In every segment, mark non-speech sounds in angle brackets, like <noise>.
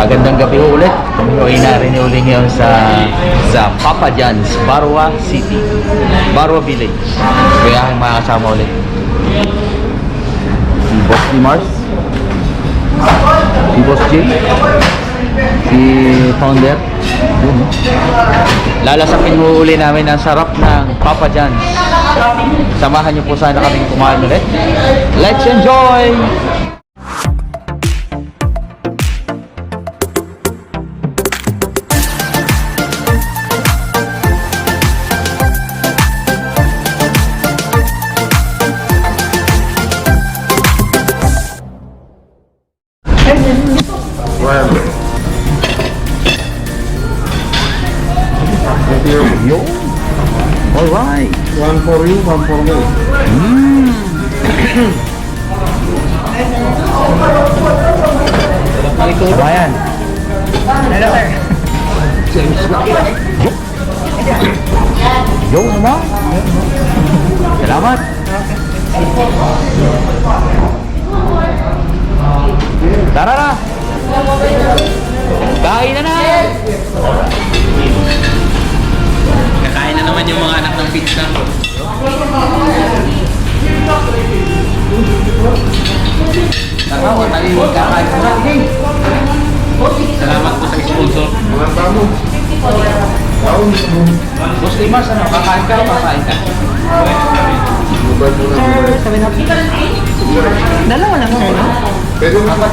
Magandang gabi ulit. Kami ay narin uli ngayon sa sa Papa John's, Barwa City. Barwa Village. Kaya aking mga kasama ulit. Si Boss D. Mars. Si Boss J. Si Founder. Lalasapin ho uli namin ang sarap ng Papa John's. Samahan niyo po sana kaming kumain ulit. Let's enjoy! Yo! Alright! one for you, one for me. Sabayan! Yo naman! Salamat! Tara na! Kain na na! Na naman yung mga anak ng pizza. Tara, wala tayo magkakain na natin. Salamat po sa sponsor. Walang tamo. Boss Limas, ano, kakain ka o kakain ka? mo na. Dalawa lang ako, no? Pwede mo ba?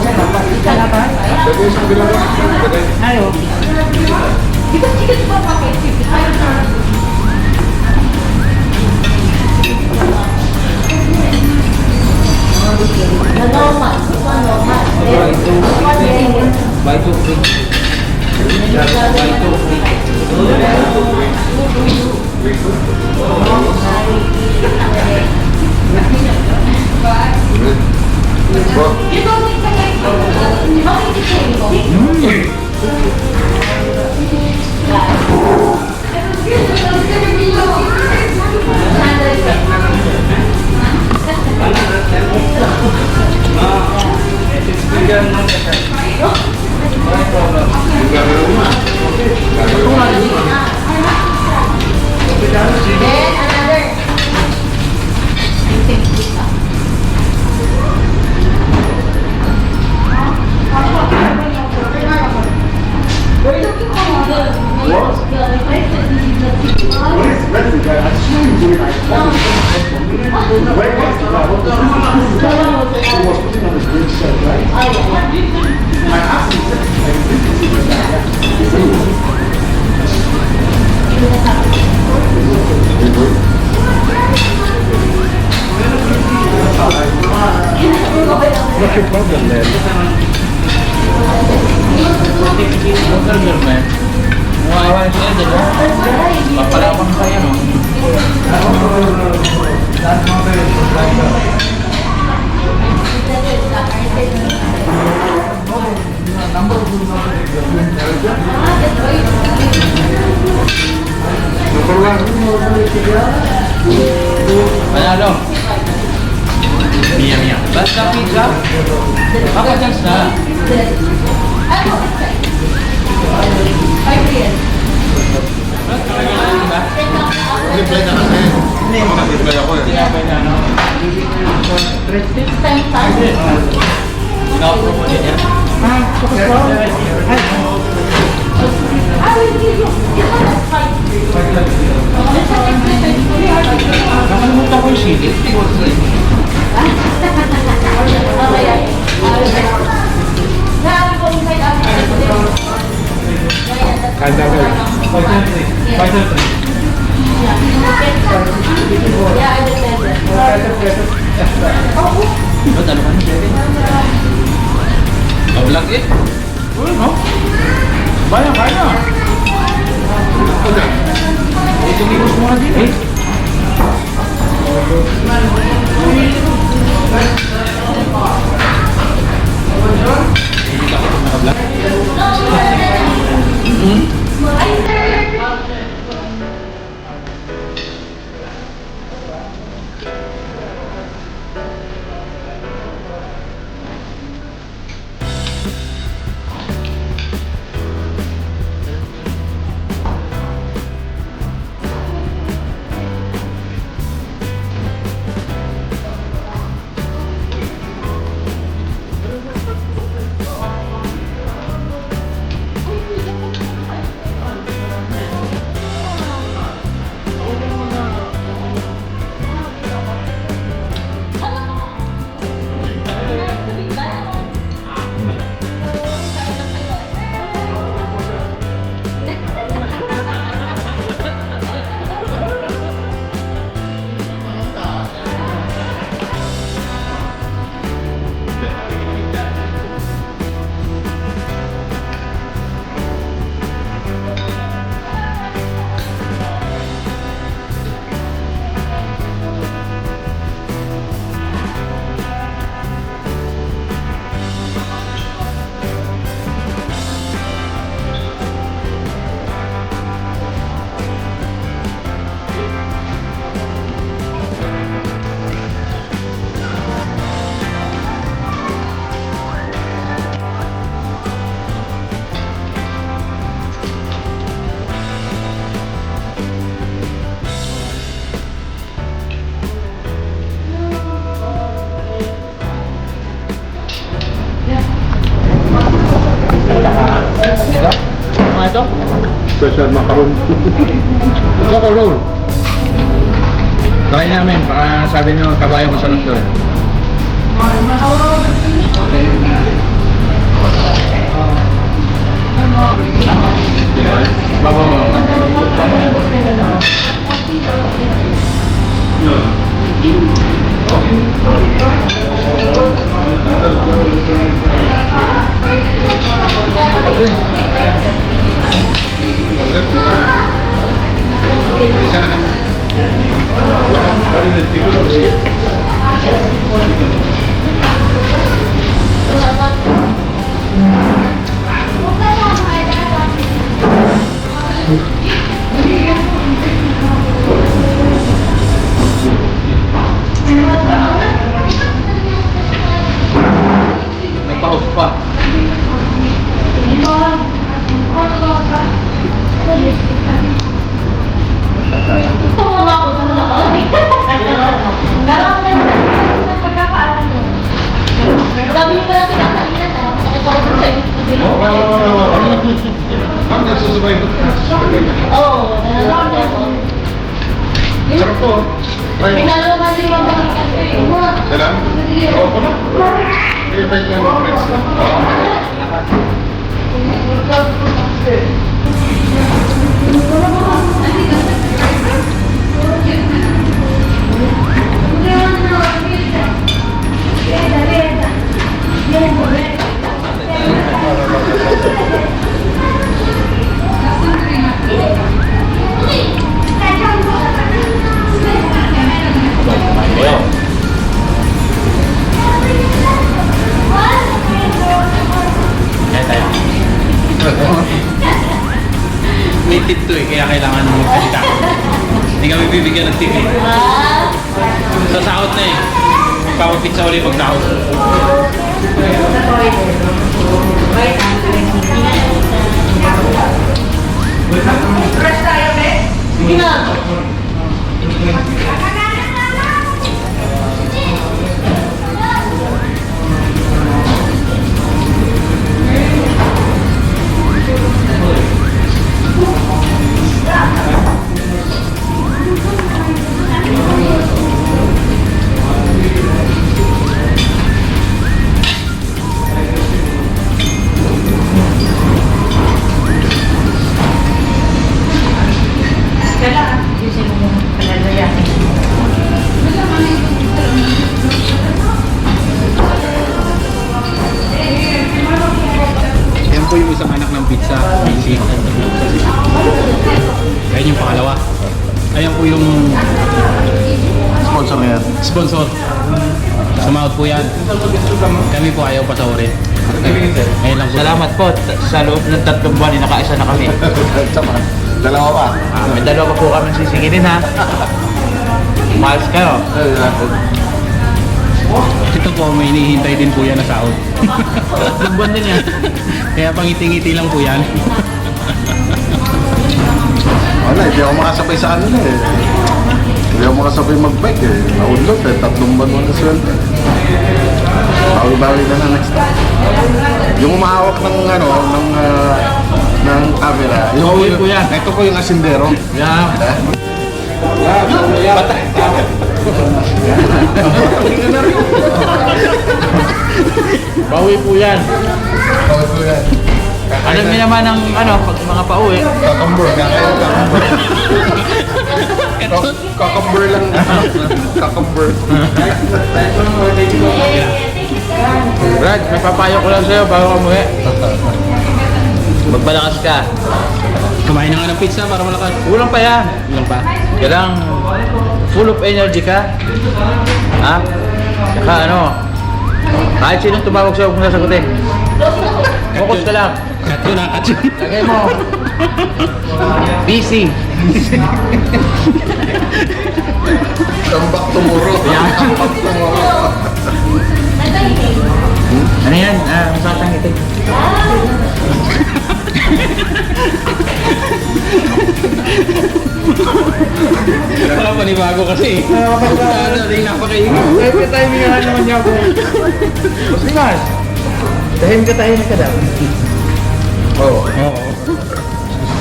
Dalawa? Pwede sa kabila แล้วก็ฝันทุกวันร้องไห้เล่นก็เล่นไว้ทุกทีไว้ทุกทีうん。What? What is the message? I assume you're doing like Mawawa na dyan, no? Papalawang kayo, no? Manalo. Mia, mia. Basta pizza. Ako chance na. Reply na kasi. Ako nag-reply ako eh. Ina-promo din yan. Ah, focus ko. Ay. Nakalimutan ko yung sili. Kanda ka. Ba't ano ka na? Kablak eh. Uy, no? Bayan, kaya na. Eh, tumigos muna din eh. Choco roll. Try namin, baka sabi nyo kabayo masarap doon. 爸爸，我看到了。Babo. May paus pa. Sabi mo pala pinakainan, ah. Nakipag sa iyo. Ma'am, nagsusubay ko. Oo. Sarap. Try mo. Pinalaman din mga kasi. Kailan? Oo po na. Eh, try ko yung friends. May Magpapapizza ulit pag sahod. Yung Sponsor na yan. sponsor. Sumahod po yan. Kami po ayaw pasaorin. Ngayon lang po. Salamat po. Sa loob ng tatlong buwan, nakaisa na kami. <laughs> Dalawa pa. Ah, may dalawa pa po kami sisingilin ha. Miles kayo. Ito po, may hinihintay din po yan na sahod. Tatlong buwan din yan. Kaya pangiti-ngiti lang po yan. <laughs> Wala, hindi ako makasabay sa ano na eh. Hindi ako makasabay mag-bike eh. Naunlot eh. Tatlong buwan mo na sweldo. Bawi-bawi na na next time. Yung umahawak ng ano, ng ah, ng camera. Yung, Pauwi po yan. Ito po yung asindero. Yeah. Bawi po yan. Oh, ito yan. Alam niyo naman ang ano, pag mga pauwi. Kakamber. Kakain kakamber. Kakamber lang. Kakamber. Brad, may papayo ko lang sa'yo bago ka umuwi. Magpalakas ka. Kumain na nga ng pizza para malakas. Kulang pa yan. Ilang pa? Kailang full of energy ka. Ha? Saka ano, kahit sinong tumawag sa'yo kung sasagutin. Focus ka lang. Ah, cut yun. Lagay mo. Busy. Come back tomorrow. Come back tomorrow. Ano yan? Ah, masatang ito. Wala panibago kasi. Ano, di napakaingay. Every time yung ano naman niya ako. Ba? Dahil ka tayo na ka daw. Oo.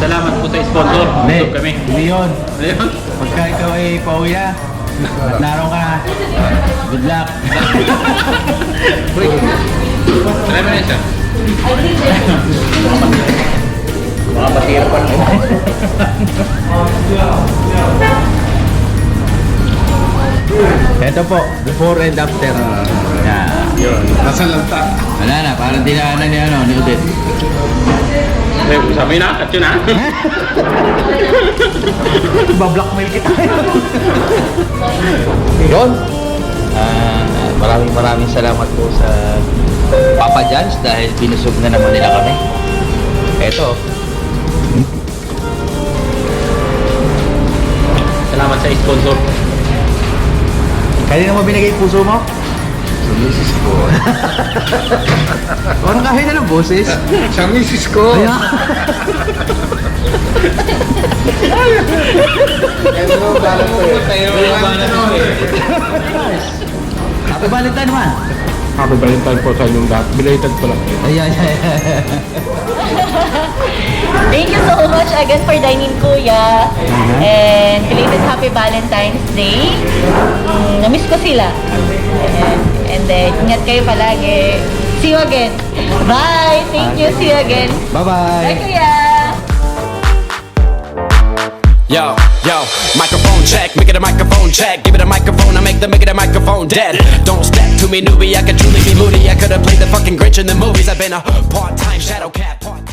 Salamat po sa sponsor. Busog kami. Hindi yun. Ano yun? Pagka ikaw ay pauwi na, at naroon ka good luck. Alam mo na siya. Mga matira pa rin. Ito po, before and after. Yeah. Yun. Nasa lanta. Wala na, parang dinaanan ni ano, ni Udit. Eh, sabi na, cut yun ah. <laughs> Ba-blackmail kita. Yun. Ah, maraming maraming salamat po sa Papa John's dahil binusog na naman nila kami. Eto, Salamat sa sponsor. kanina mo binigay puso mo? Sa misis ko. Parang kahit na ng boses. Sa misis ko. Kaya, Ano ba Tayo ba na happy Valentine naman. Happy Valentine po sa inyong lahat. Belated po lang. Ayan, ayan. Thank you so much again for dining, Kuya. And belated Happy Valentine's Day. Mm, namiss ko sila. And, and then, ingat kayo palagi. See you again. Bye! Thank you. See you again. Bye, Bye-bye. Kuya! Yo, yo, microphone check, make it a microphone check. Give it a microphone, I make the make it a microphone dead. Don't step to me, newbie. I could truly be moody. I could have played the fucking Grinch in the movies. I've been a part-time shadow cat. Part